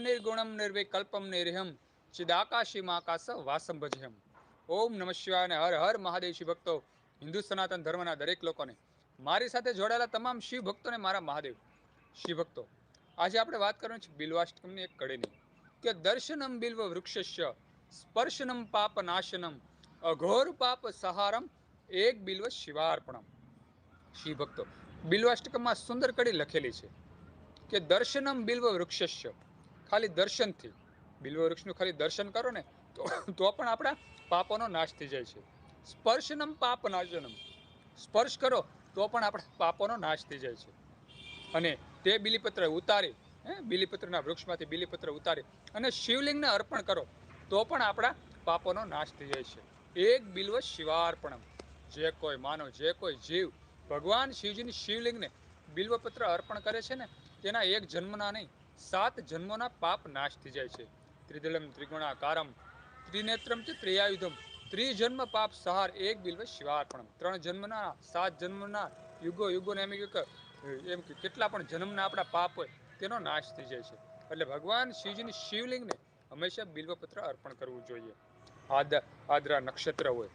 નિર્ગુણમ નિર્વિકલ્પમ નિર્હમ ચિદાકાશીમાકાશ વાસમ ભજ્યમ ઓમ નમઃ શિવાય હર હર મહાદેવ શિવ ભક્તો હિન્દુ સનાતન ધર્મના દરેક લોકોને, મારી સાથે જોડાયેલા તમામ શિવ ભક્તોને મારા મહાદેવ શિવ ભક્તો આજે આપણે વાત કરવાની છે બિલ્વાષ્ટકમની એક કડીની, કે દર્શનમ બિલ્વ વૃક્ષસ્ય, સ્પર્શનમ પાપ નાશનમ, અઘોર પાપ સહારમ, એક બિલ્વ શિવાર્પણમ. શિવ ભક્તો બિલ્વાષ્ટકમમાં સુંદર કડી લખેલી છે કે દર્શનમ બિલ્વ વૃક્ષસ્ય ખાલી દર્શનથી બિલ્વ વૃક્ષનું ખાલી દર્શન કરો ને, તો તો પણ આપણા પાપોનો નાશ થઈ જાય છે. સ્પર્શનમ પાપ નાશનમ. સ્પર્શ કરો, તો પણ આપણા પાપોનો નાશ થઈ જાય છે. અને તે બિલીપત્ર ઉતારી, હે, બિલીપત્રના વૃક્ષમાંથી બિલીપત્ર ઉતારી અને શિવલિંગને અર્પણ કરો, તો પણ આપણા પાપોનો નાશ થઈ જાય છે. એક બિલ્વ શિવાર્પણમ. જે કોઈ માનવ જે કોઈ જીવ ભગવાન શિવજીની શિવલિંગને બિલ્વપત્ર અર્પણ કરે છે ને, તેના એક જન્મના નહીં સાત જન્મોના પાપ નાશ થઈ જાય છે. ત્રિદલમ, ત્રિગુણાકારમ, ત્રિનેત્રમ છે ત્રિયાયુધમ ત્રિજન્મ પાપ સહાર, એક બિલ્વ શિવાર્પણમ. ત્રણ જન્મના, સાત જન્મના યુગો, યુગોને એમ કે એમ કે કેટલા પણ જન્મના આપણા પાપ હોય, તેનો નાશ થઈ જાય છે. એટલે ભગવાન શિવજીની શિવલિંગને હંમેશા બિલ્વપત્ર અર્પણ કરવું જોઈએ. આદ આદરા નક્ષત્ર હોય.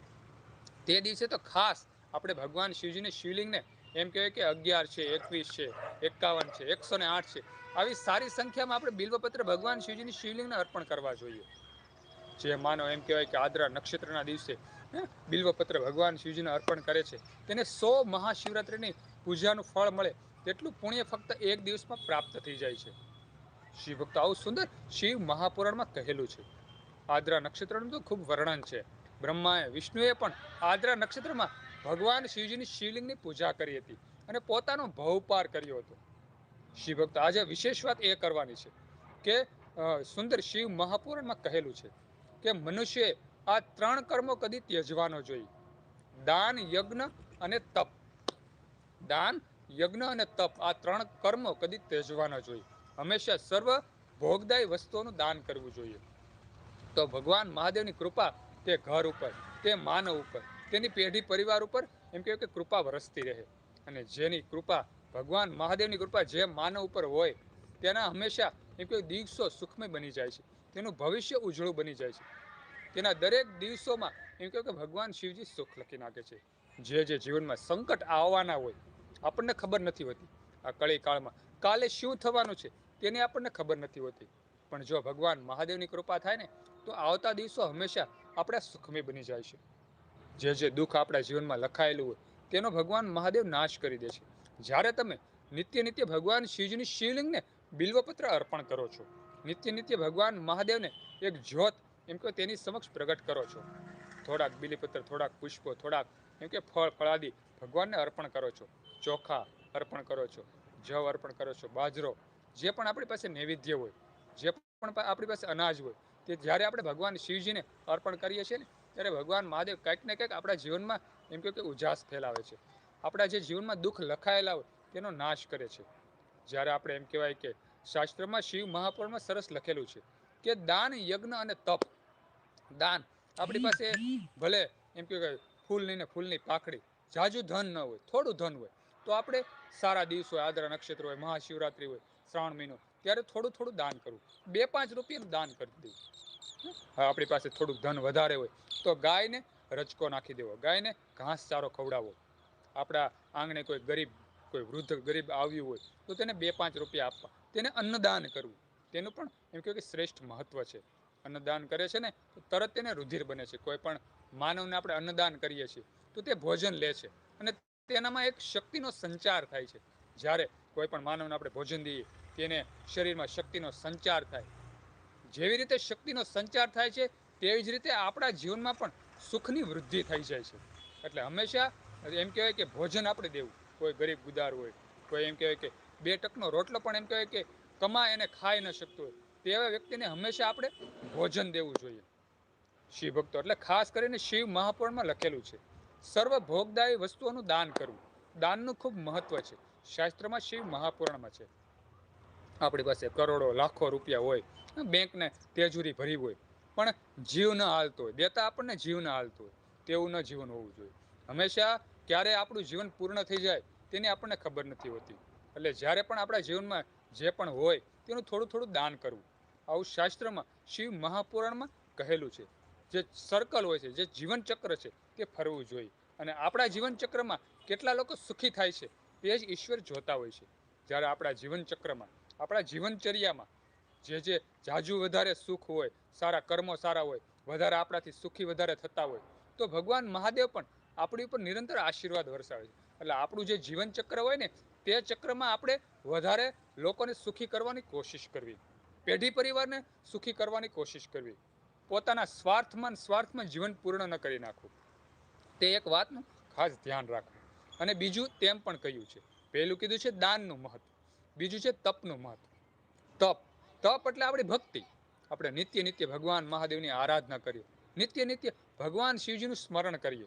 તે દિવસે તો ખાસ આપણે ભગવાન શિવજીની શિવલિંગને એમ કહેવાય કે અગિયાર છે, એકવીસ છે, એકાવન છે, એકસો ને આઠ છે. આવી સારી સંખ્યામાં આપણે બિલ્વપત્ર ભગવાન શિવજીની શિવલિંગને અર્પણ કરવા જોઈએ. જે માનો એમ કહેવાય કે આદ્રા નક્ષત્રના દિવસે બિલ્વપત્ર ભગવાન શિવજીને અર્પણ કરે છે. તેને સો મહાશિવરાત્રિની પૂજાનું ફળ મળે તેટલું પુણ્ય ફક્ત એક દિવસમાં પ્રાપ્ત થઈ જાય છે. શિવ ભક્તો આવું સુંદર શિવ મહાપુરાણમાં કહેલું છે. આદ્રા નક્ષત્રનું તો ખૂબ વર્ણન છે. બ્રહ્માએ, વિષ્ણુએ પણ આદ્રા નક્ષત્રમાં ભગવાન શિવજીની શિવલિંગની પૂજા કરી હતી અને પોતાનો ભવપાર કર્યો હતો. શિવભક્ત, આજે વિશેષ વાત એ કરવાની છે કે સુંદર શિવ મહાપુરાણમાં કહેલું છે કે મનુષ્યએ આ ત્રણ કર્મો કદી ત્યજવાનો જોઈએ દાન, યજ્ઞ અને તપ. દાન, યજ્ઞ અને તપ આ ત્રણ કર્મો કદી ત્યજવાના જોઈએ હંમેશા સર્વ ભોગદાયી વસ્તુઓનું દાન કરવું જોઈએ. તો ભગવાન મહાદેવની કૃપા તે ઘર ઉપર, તે માનવ ઉપર તેની પેઢી પરિવાર ઉપર એમ કહેવાય કે કૃપા વરસતી રહે. અને જેની કૃપા ભગવાન મહાદેવની કૃપા જે માનવ ઉપર હોય, તેના હંમેશા એમ કહેવાય દિવસો સુખમય બની જાય છે. તેનું ભવિષ્ય ઉજળું બની જાય છે. તેના દરેક દિવસોમાં એમ કહેવાય કે ભગવાન શિવજી સુખ લખી નાખે છે. જે જે જીવનમાં સંકટ આવવાના હોય, આપણને ખબર નથી હોતી. આ કળી કાળમાં કાલે શું થવાનું છે, તેની આપણને ખબર નથી હોતી. પણ જો ભગવાન મહાદેવની કૃપા થાય ને, તો આવતા દિવસો હંમેશા આપણા સુખમય બની જાય છે. જે જે દુઃખ આપણા જીવનમાં લખાયેલું હોય, તેનો ભગવાન મહાદેવ નાશ કરી દે છે. જ્યારે તમે નિત્ય નિત્ય ભગવાન શિવજીની શિવલિંગને બિલ્વપત્ર અર્પણ કરો છો, નિત્ય નિત્ય ભગવાન મહાદેવને એક જ્યોત એમ કે તેની સમક્ષ પ્રગટ કરો છો. થોડાક બિલીપત્ર, થોડાક પુષ્પો, થોડાક એમ કે ફળ, ફળાદી ભગવાનને અર્પણ કરો છો. ચોખા અર્પણ કરો છો, જવ અર્પણ કરો છો, બાજરો, જે પણ આપણી પાસે નૈવેદ્ય હોય, જે પણ આપણી પાસે અનાજ હોય, તે જ્યારે આપણે ભગવાન શિવજીને અર્પણ કરીએ છીએ ને ત્યારે ભગવાન મહાદેવ કંઈક ને કંઈક આપણા જીવનમાં એમ કે ઉજાસ ફેલાવે છે. આપણા જે જીવનમાં દુઃખ લખાયેલા હોય તેનો નાશ કરે છે. જ્યારે આપણે એમ કહેવાય કે શાસ્ત્રમાં શિવ મહાપુરાણમાં સરસ લખેલું છે કે દાન, યજ્ઞ અને તપ. દાન આપણી પાસે ભલે એમ કે નહીં ને ફૂલની પાખડી, જાજુ ધન ન હોય, થોડું ધન હોય, તો આપણે સારા દિવસ હોય, આદરા નક્ષત્ર હોય, મહાશિવરાત્રિ હોય, શ્રાવણ મહિનો, ત્યારે થોડું થોડું દાન કરવું. બે પાંચ રૂપિયાનું દાન કરી દેવું આપણી પાસે થોડુંક ધન વધારે હોય, તો ગાયને રચકો નાખી દેવો, ગાયને ઘાસ ચારો ખવડાવો આપણા આંગણે કોઈ ગરીબ, કોઈ વૃદ્ધ ગરીબ આવ્યું હોય, તો તેને બે પાંચ રૂપિયા આપવા, તેને અન્નદાન કરવું. તેનું પણ એમ કહ્યું કે શ્રેષ્ઠ મહત્વ છે. અન્નદાન કરે છે ને, તો તરત તેને રુધિર બને છે. કોઈ પણ માનવને આપણે અન્નદાન કરીએ છીએ, તો તે ભોજન લે છે. અને તેનામાં એક શક્તિનો સંચાર થાય છે. જ્યારે કોઈ પણ માનવને આપણે ભોજન દઈએ, તેને શરીરમાં શક્તિનો સંચાર થાય. જેવી રીતે શક્તિનો સંચાર થાય છે, તેવી જ રીતે આપણા જીવનમાં પણ સુખની વૃદ્ધિ થઈ જાય છે. એટલે હંમેશા એમ કહેવાય કે ભોજન આપણે દેવું. કોઈ ગરીબ ગુદાર હોય, કોઈ એમ કહેવાય કે બે ટકનો રોટલો પણ એમ કહેવાય કે કમાય એને ખાઈ ન શકતો હોય, તેવા વ્યક્તિને હંમેશા આપણે ભોજન દેવું જોઈએ. શિવ ભક્તો, એટલે ખાસ કરીને શિવ મહાપુરાણમાં લખેલું છે, સર્વ ભોગદાયી વસ્તુઓનું દાન કરવું. દાનનું ખૂબ મહત્વ છે. શાસ્ત્રમાં શિવ મહાપુરાણમાં છે. આપણી પાસે કરોડો, લાખો રૂપિયા હોય બેંકને તેજુરી ભરી હોય, પણ જીવ ન હાલતો હોય, દેતા આપણને જીવ ન હાલતો હોય, તેવું ન જીવન હોવું જોઈએ. હંમેશા ક્યારે આપણું જીવન પૂર્ણ થઈ જાય, તેની આપણને ખબર નથી હોતી. એટલે જ્યારે પણ આપણા જીવનમાં જે પણ હોય, તેનું થોડું થોડું દાન કરવું. આવું શાસ્ત્રમાં શિવ મહાપુરાણમાં કહેલું છે. જે સર્કલ હોય છે, જે જીવન ચક્ર છે, તે ફરવું જોઈએ. અને આપણા જીવન ચક્રમાં કેટલા લોકો સુખી થાય છે, તે જ ઈશ્વર જોતા હોય છે. જ્યારે આપણા જીવન ચક્રમાં આપણા જીવનચર્યામાં જે જે જાજુ વધારે સુખ હોય, સારા કર્મો સારા હોય, વધારે આપણાથી સુખી વધારે થતા હોય, તો ભગવાન મહાદેવ પણ આપણી ઉપર નિરંતર આશીર્વાદ વરસાવે છે. એટલે આપણું જે જીવન ચક્ર હોય ને, તે ચક્રમાં આપણે વધારે લોકોને સુખી કરવાની કોશિશ કરવી. પેઢી પરિવારને સુખી કરવાની કોશિશ કરવી. પોતાના સ્વાર્થમાં સ્વાર્થમાં જીવન પૂર્ણ ન કરી નાખવું. તે એક વાતનું ખાસ ધ્યાન રાખવું. અને બીજું તેમ પણ કહ્યું છે. પહેલું કીધું છે દાનનું મહત્વ. બીજું છે તપનું મહત્વ. તપ. તપ એટલે આપણી ભક્તિ. આપણે નિત્ય નિત્ય ભગવાન મહાદેવની આરાધના કરીએ. નિત્ય નિત્ય ભગવાન શિવજીનું સ્મરણ કરીએ.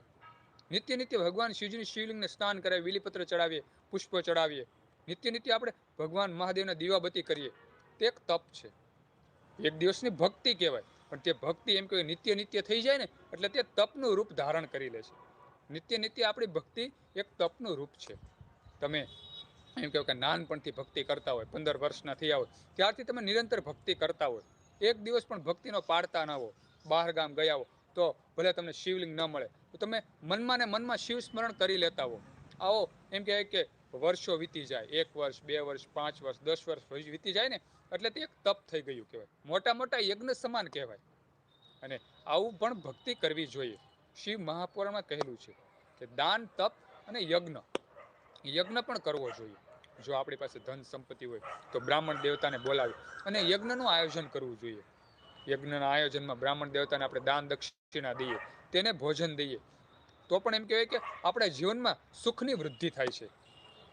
નિત્ય નિત્ય ભગવાન શિવજીની શિવલિંગને સ્નાન કરાવીએ, વિલીપત્ર ચડાવીએ, પુષ્પ ચડાવીએ. નિત્ય નિત્ય આપણે ભગવાન મહાદેવના દીવાબત્તી કરીએ. તે એક તપ છે. એક દિવસની ભક્તિ કહેવાય. પણ તે ભક્તિ એમ કહેવાય નિત્ય નિત્ય થઈ જાય ને, એટલે તે તપનું રૂપ ધારણ કરી લે છે. નિત્ય નિત્ય આપણી ભક્તિ એક તપનું રૂપ છે. તમે એમ કહેવાય કે નાનપણથી ભક્તિ કરતા હોય, પંદર વર્ષના થયા હોય, ત્યારથી તમે નિરંતર ભક્તિ કરતા હોય. એક દિવસ પણ ભક્તિનો પાડતા ન હો, બહાર ગામ ગયા હો, તો ભલે તમને શિવલિંગ ન મળે, તો તમે મનમાં ને મનમાં શિવ સ્મરણ કરી લેતા હો. આવો, એમ કહેવાય કે વર્ષો વીતી જાય, એક વર્ષ, બે વર્ષ, પાંચ વર્ષ, દસ વર્ષ વીતી જાય ને, એટલે તે એક તપ થઈ ગયું કહેવાય. મોટા મોટા યજ્ઞ સમાન કહેવાય. અને આવું પણ ભક્તિ કરવી જોઈએ. શિવ મહાપુરાણમાં કહેલું છે કે દાન, તપ અને યજ્ઞ. યજ્ઞ પણ કરવો જોઈએ. જો આપણી પાસે ધન સંપત્તિ હોય તો બ્રાહ્મણ દેવતાને બોલાવી. અને યજ્ઞનું આયોજન કરવું જોઈએ. યજ્ઞના આયોજનમાં બ્રાહ્મણ દેવતાને આપણે દાન દક્ષિણા દઈએ, તેને ભોજન દઈએ. તો પણ એમ કહેવાય કે આપણા જીવનમાં સુખની વૃદ્ધિ થાય છે.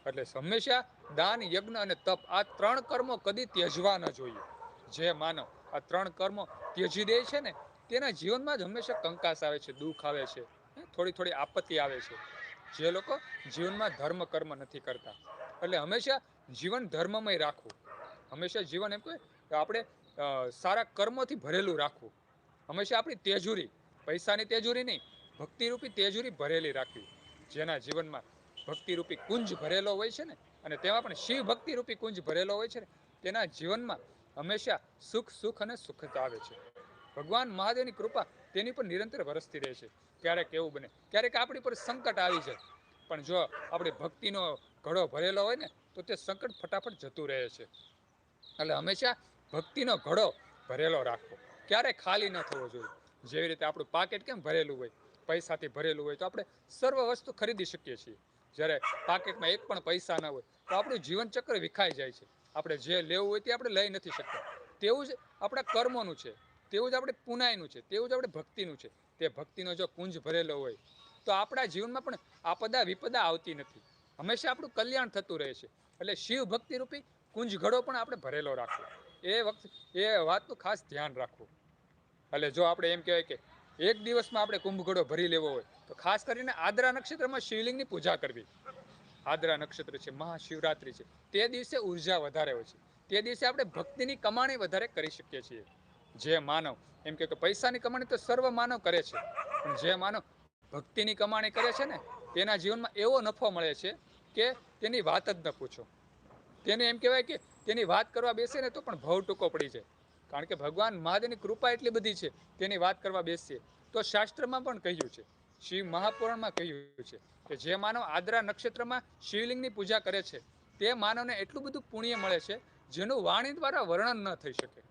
એટલે હંમેશા દાન, યજ્ઞ અને તપ આ ત્રણ કર્મો કદી ત્યજવા ન જોઈએ. જે માનવ આ ત્રણ કર્મો ત્યજી દે છે ને, તેના જીવનમાં જ હંમેશા કંકાસ આવે છે, દુઃખ આવે છે. થોડી થોડી આપત્તિ આવે છે. જે લોકો જીવનમાં ધર્મ કર્મ નથી કરતા. એટલે હંમેશા જીવન ધર્મમય રાખવું. હંમેશા જીવન એમ કહે કે આપણે સારા કર્મથી ભરેલું રાખવું. હંમેશા આપણી તેજુરી, પૈસાની તેજુરી નહીં, ભક્તિરૂપી તેજુરી ભરેલી રાખવી. જેના જીવનમાં ભક્તિરૂપી કુંજ ભરેલો હોય છે ને, અને તેમાં પણ શિવ ભક્તિરૂપી કુંજ ભરેલો હોય છે ને, તેના જીવનમાં હંમેશા સુખ સુખ અને સુખતા આવે છે. ભગવાન મહાદેવની કૃપા તેની પર નિરંતર વરસતી રહે છે. ક્યારેક એવું બને, ક્યારેક આપણી પર સંકટ આવી જાય. પણ જો આપણે ભક્તિનો ઘડો ભરેલો હોય ને, તો તે સંકટ ફટાફટ જતું રહે છે. એટલે હંમેશા ભક્તિનો ઘડો ભરેલો રાખવો. ક્યારે ખાલી ન થવો જોઈએ. જેવી રીતે આપણું પાકેટ કેમ ભરેલું હોય, પૈસાથી ભરેલું હોય, તો આપણે સર્વ વસ્તુ ખરીદી શકીએ છીએ. જ્યારે પાકેટમાં એક પણ પૈસા ન હોય, તો આપણું જીવન ચક્ર વિખાઈ જાય છે. આપણે જે લેવું હોય તે આપણે લઈ નથી શકતા. તેવું જ આપણા કર્મોનું છે. તેવું જ આપણે પુનાયનું છે. તેવું જ આપણે ભક્તિનું છે. તે ભક્તિનો જો કુંજ ભરેલો હોય તો આપણા જીવનમાં પણ આપદા વિપદા આવતી નથી. હંમેશા આપણું કલ્યાણ થતું રહે છે. એટલે શિવ ભક્તિ રૂપી કુંજ ઘડો પણ આપણે ભરેલો રાખવો. એ વખત એ વાતનું ખાસ ધ્યાન રાખવું. એટલે જો આપણે એમ કહેવાય કે એક દિવસમાં આપણે કુંભ ઘડો ભરી લેવો હોય, તો ખાસ કરીને આદ્રા નક્ષત્રમાં શિવલિંગની પૂજા કરવી. આદ્રા નક્ષત્ર છે, મહાશિવરાત્રિ છે. તે દિવસે ઊર્જા વધારે હોય છે. તે દિવસે આપણે ભક્તિની કમાણી વધારે કરી શકીએ છીએ. જે માનવ, એમ કે પૈસાની કમાણી તો સર્વ માનવ કરે છે. જે માનવ ભક્તિની કમાણી કરે છે ને, તેના જીવનમાં એવો નફો મળે છે કે તેની વાત જ ન પૂછો. તેને એમ કહેવાય કે તેની વાત કરવા બેસે ને તો પણ ભાવ ટૂંકો પડી જાય. કારણ કે ભગવાન મહાદેવની કૃપા એટલી બધી છે, તેની વાત કરવા બેસીએ. તો શાસ્ત્રમાં પણ કહ્યું છે, શિવ મહાપુરાણમાં કહ્યું છે કે જે માનવ આદ્રા નક્ષત્રમાં શિવલિંગની પૂજા કરે છે, તે માનવને એટલું બધું પુણ્ય મળે છે, જેનું વાણી દ્વારા વર્ણન ન થઈ શકે.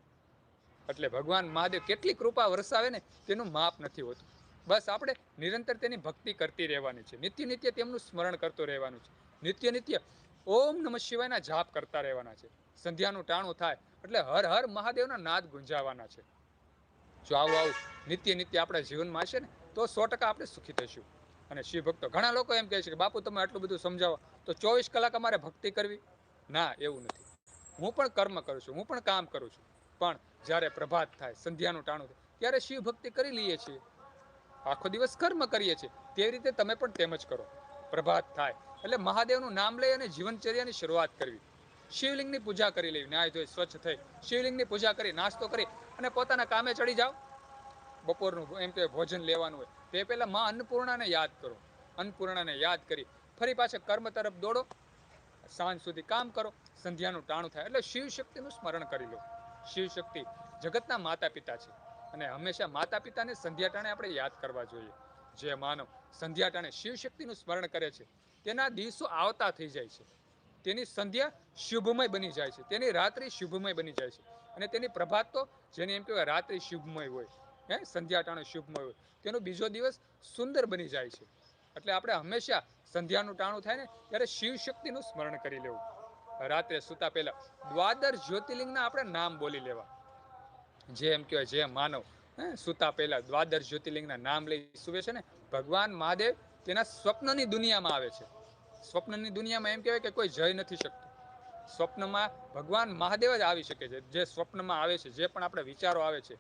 એટલે ભગવાન મહાદેવ કેટલી કૃપા વરસાવે ને, તેનું માપ નથી હોતું. બસ આપણે નિરંતર તેની ભક્તિ કરતી રહેવાની છે. નિત્ય નિત્ય તેમનું સ્મરણ કરતું રહેવાનું છે. નિત્ય નિત્ય ઓમ નમઃ શિવાયના જાપ કરતા રહેવાના છે. સંધ્યાનું ટાણું થાય એટલે હર હર મહાદેવના નાદ ગુંજાવાના છે. જો આવું આવું નિત્ય નિત્ય આપણા જીવનમાં હશે ને, તો સો ટકા આપણે સુખી થઈશું. અને શિવ ભક્તો ઘણા લોકો એમ કહે છે કે, બાપુ, તમે આટલું બધું સમજાવો. તો ચોવીસ કલાક અમારે ભક્તિ કરવી? ના, એવું નથી. હું પણ કર્મ કરું છું, હું પણ કામ કરું છું. પણ જ્યારે પ્રભાત થાય, સંધ્યાનું ટાણું થાય, ત્યારે શિવ ભક્તિ કરી લઈએ છીએ. આખો દિવસ કર્મ કરીએ છીએ. તે રીતે તમે પણ તેમ જ કરો. પ્રભાત થાય. એટલે મહાદેવનું નામ લઈ અને જીવનચર્યાની શરૂઆત કરવી. શિવલિંગની પૂજા કરી લેવી. નાય ધોઈ સ્વચ્છ થઈ. શિવલિંગની પૂજા કરી, નાસ્તો કરી અને પોતાના કામે ચડી જાઓ. બપોરનું એમ કે ભોજન લેવાનું હોય. તે પહેલા માં અન્નપૂર્ણાને યાદ કરો. અન્નપૂર્ણાને યાદ કરી. ફરી પાછા કર્મ તરફ દોડો. સાંજ સુધી કામ કરો. સંધ્યાનું ટાણું થાય. એટલે શિવ શક્તિનું સ્મરણ કરી લો. શિવ શક્તિ જગતના માતા પિતા છે. અને હંમેશા માતા પિતાને સંધ્યા ટાણે આપણે યાદ કરવા જોઈએ. જે માનવ સંધ્યા ટાણે શિવ શક્તિનું સ્મરણ કરે છે, તેના દિવસો આવતા થઈ જાય છે. તેની સંધ્યા શુભમય બની જાય છે, તેની રાત્રિ શુભમય બની જાય છે. અને તેની પ્રભાત તો જેને એમ કહેવાય રાત્રિ શુભમય હોય, હે સંધ્યા ટાણે શુભમય હોય, તેનો બીજો દિવસ સુંદર બની જાય છે. એટલે આપણે હંમેશા સંધ્યાનું ટાણું થાય ને, ત્યારે શિવ શક્તિનું સ્મરણ કરી લેવું. રાત્રે સૂતા પહેલા દ્વાદર જ્યોતિર્લિંગના આપણે નામ બોલી લેવા. જે એમ કહેવાય, જે માનવ સૂતા પહેલા દ્વાદર જ્યોતિર્લિંગના નામ લઈ સુવે છે ને, ભગવાન મહાદેવ તેના સ્વપ્નની દુનિયામાં આવે છે. સ્વપ્નની દુનિયામાં એમ કહેવાય કે કોઈ જઈ નથી શકતું. સ્વપ્નમાં ભગવાન મહાદેવ જ આવી શકે છે, જે સ્વપ્નમાં આવે છે, જે પણ આપણે વિચારો આવે છે.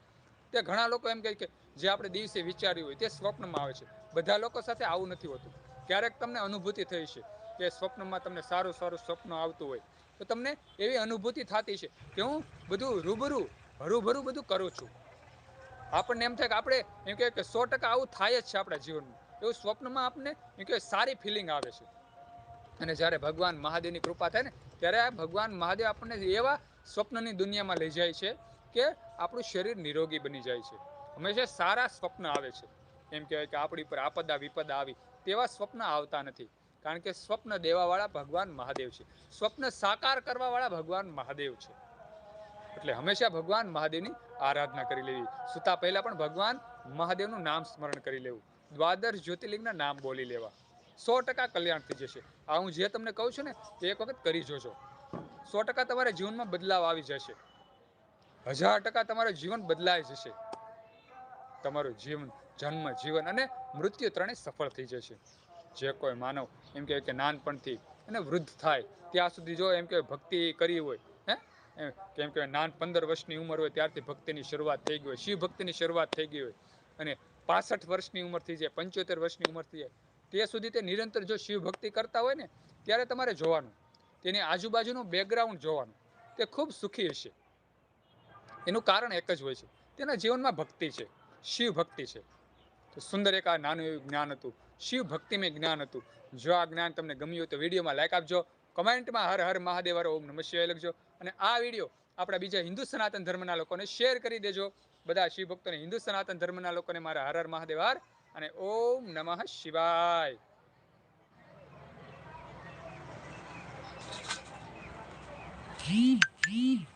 તે ઘણા લોકો એમ કહે કે જે આપણે દિવસે વિચાર્યું હોય તે સ્વપ્નમાં આવે છે. બધા લોકો સાથે આવું નથી હોતું. ક્યારેક તમને અનુભૂતિ થઈ છે કે સ્વપ્નમાં તમને સારું સારું સ્વપ્ન આવતું હોય, તો તમને એવી અનુભૂતિ થતી છે કે હું બધું રૂબરૂ હરુભરું બધું કરું છું. આપણને એમ થાય કે આપણે એમ કે સો ટકા આવું થાય જ છે આપણા જીવનમાં. એવું સ્વપ્નમાં આપણને એમ કે સારી ફિલિંગ આવે છે. અને જ્યારે ભગવાન મહાદેવની કૃપા થાય ને, ત્યારે આ ભગવાન મહાદેવ આપણને એવા સ્વપ્નની દુનિયામાં લઈ જાય છે કે આપણું શરીર નિરોગી બની જાય છે. હંમેશા સારા સ્વપ્ન આવે છે. એમ કહેવાય કે આપણી પર આપદા વિપદા આવી તેવા સ્વપ્ન આવતા નથી. કારણ કે સ્વપ્ન દેવાવાળા ભગવાન મહાદેવ છે. સ્વપ્ન સાકાર કરવાવાળા ભગવાન મહાદેવ છે. એટલે હંમેશા ભગવાન મહાદેવની આરાધના કરી લેવી. સુતા પહેલા પણ ભગવાન મહાદેવનું નામ સ્મરણ કરી લેવું. દ્વાદશ જ્યોતિર્લિંગના નામ બોલી લેવા. સો ટકા કલ્યાણ થઈ જશે. આ હું જે તમને કહું છું ને તે એક વખત કરી જોજો. સો ટકા તમારા જીવનમાં બદલાવ આવી જશે. હજાર ટકા તમારું જીવન બદલાઈ જશે. તમારું જીવન, જન્મ, જીવન અને મૃત્યુ ત્રણેય સફળ થઈ જશે. જે કોઈ માનવ એમ કે નાનપણથી અને વૃદ્ધ થાય, ત્યાં સુધી જો એમ કે ભક્તિ કરી હોય કેમ કે નાન પંદર વર્ષની ઉંમર હોય ત્યારથી ભક્તિની શરૂઆત થઈ ગઈ હોય. શિવ ભક્તિની શરૂઆત થઈ ગઈ હોય. અને પાસઠ વર્ષની ઉંમરથી જાય, પંચોતેર વર્ષની ઉંમરથી જાય. તે સુધી તે નિરંતર જો શિવ ભક્તિ કરતા હોય ને, ત્યારે તમારે જોવાનું. તેની આજુબાજુનું બેકગ્રાઉન્ડ જોવાનું. તે ખૂબ સુખી હશે. એનું કારણ એક જ હોય છે. તેના જીવનમાં ભક્તિ છે. શિવ ભક્તિ છે. તો સુંદર એક આ નાનું એવું જ્ઞાન હતું. શિવ ભક્તિમય જ્ઞાન હતું. જો આ જ્ઞાન તમને ગમ્યું તો વિડીયોમાં લાઈક આપજો. કમેન્ટમાં હર હર મહાદેવ ઓમ નમઃ શિવાય લખજો. અને આ વીડિયો આપણા બીજા હિન્દુ સનાતન ધર્મના લોકોને શેર કરી દેજો. બધા શિવ ભક્તોને હિન્દુ સનાતન ધર્મના લોકોને મારા હર હર મહાદેવ અને ઓમ નમઃ શિવાય. three,